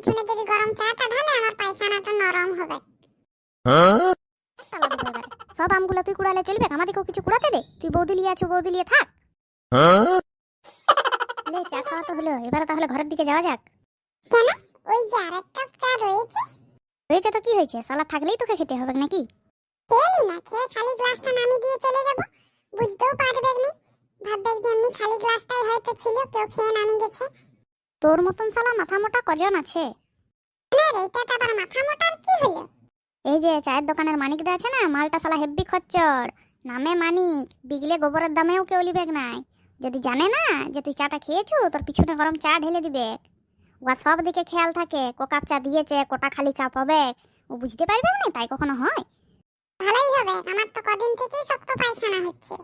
পিছনে যদি গরম চাটা ঢালে আমার পায়খানাটা নরম হবে। এবারে। সব আমগুলো তুই কুড়ালে চলবে? আমাদেরকেও কিছু কুড়াতে দে। তুই বৌদি লিয়ে আছো বৌদি লিয়ে থাক। লে চা খাওয়া তো হলো। এবারে তাহলে ঘরের দিকে যাওয়া যাক। কেন? ওই যে আরেক কাপ চা রয়েছে। হয়েছে তো কি হয়েছে? সালা থাকলেই তোকে খেতে হবে নাকি? খেলি না খেয়ে খালি গ্লাসটা নামিয়ে দিয়ে চলে যাব। বুঝতেও পারবে না। ভাববে যে এমনি খালি গ্লাসটাই হয়তো ছিল কেউ খেয়ে নামিয়ে গেছে। তোর মতন সালা মাথা মোটা কজন আছে? এই যে চায়ের দোকানের মানিকদা আছে না মালটা সালা হেব্বি খচ্চর। নামে মানিক বিগলে গোবরের দামেও কেউ লিবেক নাই। যদি জানে না যে তুই চাটা খেয়েছু তোর পিছনে গরম চা ঢেলে দিবে। ওয়া সব দিকে খেয়াল থাকে ক কাপ চা দিয়েছে কোটা খালি কাপ হবে। ও বুঝতে পারবে না তাই কখনো হয়? ভালোই হবে আমার তো কদিন থেকেই শক্ত পায়খানা হচ্ছে।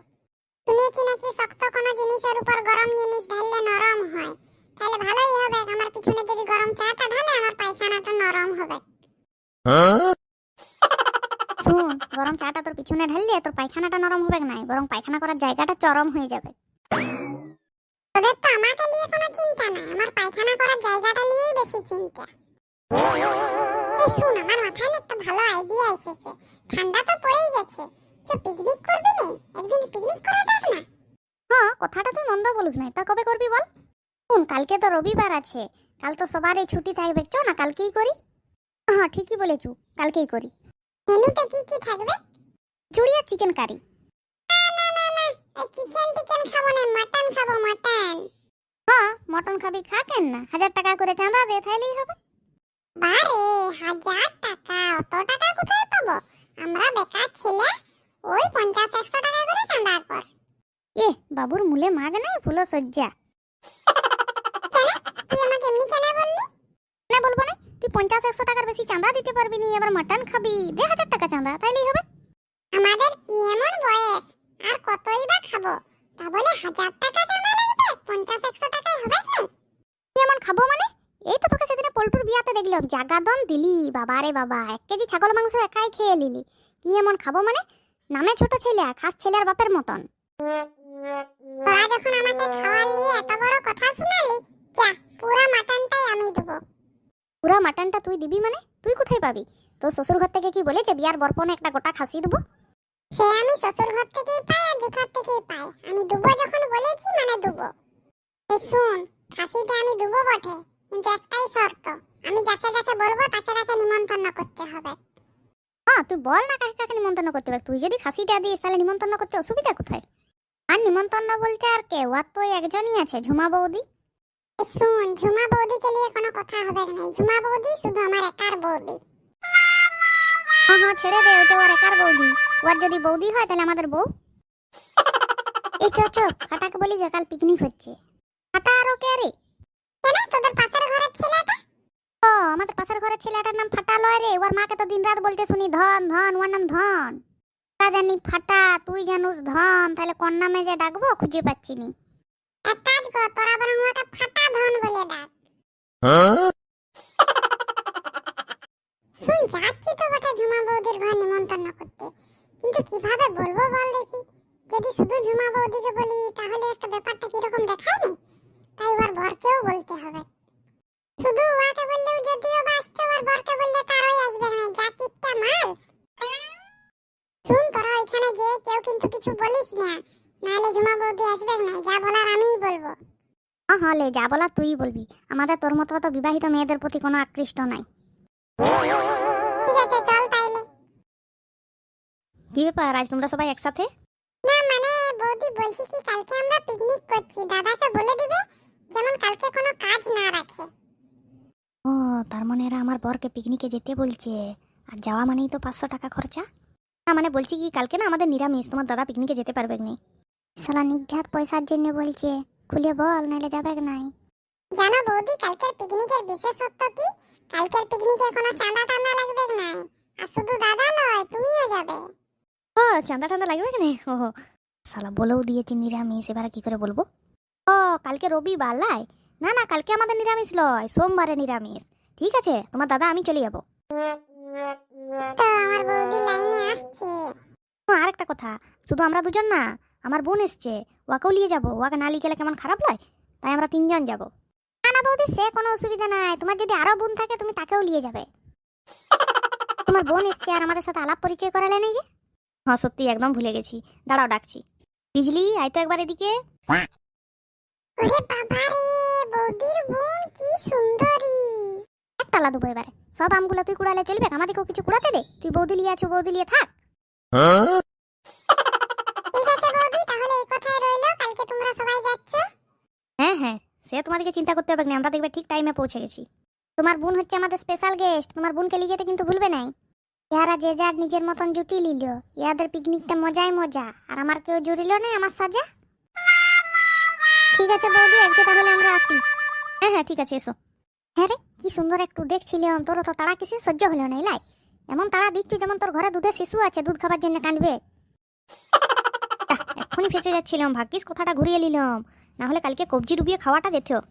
শুনেছি নাকি শক্ত কোনো জিনিসের উপর গরম জিনিস ঢাললে নরম হয়। তাহলে ভালোই হবে। আমার পিছনে যদি গরম চাটা ঢালে আমার পায়খানাটা নরম হবে। শুন গরম চাটা তোর পিছনে ঢাললে তোর পায়খানাটা নরম হবে নাই? বরং পায়খানা করার জায়গাটা চরম হয়ে যাবে। তোদের তো আমাকে নিয়ে কোনো চিন্তা নাই। আমার পায়খানা করার জায়গাটা নিয়েই বেশি চিন্তা। এই শুন আমার মাথায় একটা ভালো আইডিয়া এসেছে। ঠান্ডা তো পড়েই গেছে। চ পিকনিক করবি নি? একদিন পিকনিক করা যাক না? হ্যাঁ কথাটা তুই মন্দ বলিস নাই। তা কবে করবি বল? শুন কালকে তো রবিবার আছে। কাল তো সবারই ছুটি থাকবে। চ না কালকেই করি। হ্যাঁ ঠিকই বলেছু কালকেই করি। মেনুতে কি কি থাকবে? চুড়ি আর চিকেন কারি চিকেন টিকেন খাব না মাটন খাব মাটন হ্যাঁ মটন খাবি খা কেন না? হাজার টাকা করে চাঁদা দে তাইলেই হবে। বারে হাজার টাকা অত টাকা কোথায় পাবো? আমরা বেকার ছেলে ওই পঞ্চাশ একশো টাকা করে চাঁদা কর। এ বাবুর মূলে মাগ নাই ফুলো সজ্জা। তুই পঞ্চাশ একশো টাকার বেশি চাঁদা দিতে পারবি নি? এবার মটন খাবি। দে হাজার টাকা চাঁদা তাইলেই হবে। আমাদের কি এমন বয়স আর কতই বা খাব? তা বলে হাজার টাকা চাঁদা লাগবে পঞ্চাশ একশো টাকায় হবে কি? এমন খাব মানে? এই তো তোকে সেদিনে পোল্টুর বিয়াতে দেখলাম। জাগাদন দিলি বাবা রে বাবা এক কেজি ছাগল মাংস একাই খেয়ে নিলি। কি এমন খাব মানে? নামে ছোট ছেলে খাস ছেলের বাপের মতন। তোরা যখন আমাকে খাওয়ার নিয়ে এত বড় কথা শোনালি যা পুরো মাটনটাই আমি দেবো মাটনটা তুই দিবি মানে? তুই কোথায় পাবি? তোর শ্বশুর ঘর থেকে কি বলেছে বিয়ার বরপনে একটা গোটা খাসি দেবো? সে আমি শ্বশুর ঘর থেকেই পাই আর জুখার থেকেই পাই। আমি দুবো যখন বলেছি মানে দুবো। শুন খাসিটা আমি দুবো বটে কিন্তু একটাই শর্ত আমি যাকে যাকে বলব তাকে তাকে নিমন্ত্রণ করতে হবে। হ্যাঁ তুই বল না কাকে কাকে নিমন্ত্রণ করতে হবে? তুই যদি খাসিটা দিস তাহলে নিমন্ত্রণ করতে অসুবিধা কোথায়? আর নিমন্ত্রণ বলতে আর কে ওর তো একজনই আছে ঝুমা বৌদি। শুন ঝুমা বৌদিকে নিয়ে কোনো কথা হবে না। ঝুমা বৌদি শুধু আমার একার বৌদি। হ্যাঁ হ্যাঁ ছেড়ে দে ওইটা ওর একার বৌদি। ওর যদি বৌদি হয় তাহলে আমাদের বউ। এই চো চো কাটাকে বলি যে কাল পিকনিক হচ্ছে। কাটা আর ওকে রে কেন? তোদের পাশের ঘরের ছেলেটা? ও আমাদের পাশের ঘরের ছেলেটার নাম ফাটা লয় রে ওর মাকে তো দিনরাত বলতে শুনি ধন ধন ওর নাম ধন। তা জানি ফাটা তুই জানুস ধন তাহলে কোন নামে যে ডাকবো খুঁজে পাচ্ছি নি। এক তোরা বরং ওকে ফাটা ধন বলে ডাক। শুন, যাচ্ছি তো বটে ঝুমা বৌদির ঘর নিমন্ত্রণ করতে। কিন্তু কীভাবে বলব বল দেখি। যদি শুধু ঝুমা বৌদিকে বলি, তাহলে একটা ব্যাপারটা কীরকম দেখায় নি তাই ওর বরকেও বলতে হবে। শুধু ওয়াকে বললেও যদিও বা আসছে ওর বরকে বললে তারই আসবে না। যা কিপটা মাল। শুন, তোরা ওইখানে যে কেউ কিন্তু কিছু বলিস না। নাহলে ঝুমা বৌদি আসবে না যা বলার আমিই বলব। হ্যাঁ হ্যাঁ লে যা বলা তুই বলবি। আমাদের তোর মতো তো বিবাহিত মেয়েদের প্রতি কোনো আকৃষ্ট নাই। ঠিক আছে চল তাইলে। কি ব্যাপার আজ তোমরা সবাই একসাথে? না মানে বৌদি বলছি কি কালকে আমরা পিকনিক করছি। দাদাকে বলে দিবে যেমন কালকে কোনো কাজ না রাখে। ও তার মানে এরা আমার বরকে পিকনিকে যেতে বলছে। আর যাওয়া মানেই তো পাঁচশো টাকা খরচা। না মানে বলছি কি কালকে না আমাদের নিরামিষ তোমার দাদা পিকনিকে যেতে পারবে না সালা নিঘাত পয়সার জন্য বলছে খুলে বল নাহলে যাবে নাই? জানো বৌদি কালকের পিকনিকের বিশেষত্ব কি? কালকের পিকনিকে কোনো চাঁদা টান্দা লাগবে না আর শুধু দাদা নয় তুমিও যাবে। ও চাঁদা টান্দা লাগবে না ও সালা বলেও দিয়েছি নিরামিষ এবারে কি করে বলব? ও কালকে রবিবার লাই? না না কালকে আমাদের নিরামিষ লয় সোমবারে নিরামিষ। ঠিক আছে তোমার দাদা আমি চলে যাব। তো আমার বৌদি লাইনে আসছে। ও, আর কথা শুধু আমরা দুজন না আমার বোন এসছে ওকেও নিয়ে যাব। ওকে না লিয়ে গেলে কেমন খারাপ লয়? তাই আমরা তিনজন যাব। না না বৌদি সে কোনো অসুবিধা নাই। তোমার যদি আরও বোন থাকে তুমি তাকেও নিয়ে যাবে। তোমার বোন এসছে আর আমাদের সাথে আলাপ পরিচয় করালে নেই যে? হ্যাঁ সত্যি একদম ভুলে গেছি। দাঁড়াও ডাকছি। বিজলি আয় তো একবার এদিকে। ওরে বাবা রে বৌদির বোন কি সুন্দরী। এক দেবো এবারে। সব আমগুলো তুই কুড়ালে চলবে? আমাদেরকেও কিছু কুড়াতে দে। তুই বৌদি লিয়ে আছো বৌদি লিয়ে থাক। সে তোমাদেরকে চিন্তা করতে হবে না, আমরা দেখবে ঠিক টাইমে পৌঁছে গেছি। তোমার বোন হচ্ছে আমাদের স্পেশাল গেস্ট তোমার বোনকে নিয়ে যেতে কিন্তু ভুলবে নাই। ইয়ারা যে যার নিজের মতন জুটি লিল ইয়াদের পিকনিকটা মজাই মজা, আর আমার কেউ জুড়িল না আমার সাজা? ঠিক আছে বৌদি, আজকে তাহলে আমরা আসি। হ্যাঁ হ্যাঁ ঠিক আছে, এসো। হ্যাঁ রে, কি সুন্দর একটু দেখছিলাম তোর তো তাড়া কিসে সহ্য হলো না লাই এমন তাড়া দিচ্ছু যেমন তোর ঘরে দুধের শিশু আছে, দুধ খাবার জন্য কাঁদবে এক্ষুনি ফেসে যাচ্ছিলাম, ভাগ্যিস কথাটা ঘুরিয়ে নিলাম। না হলে কালকে কবজি ডুবিয়ে খাওয়াটা যেতেও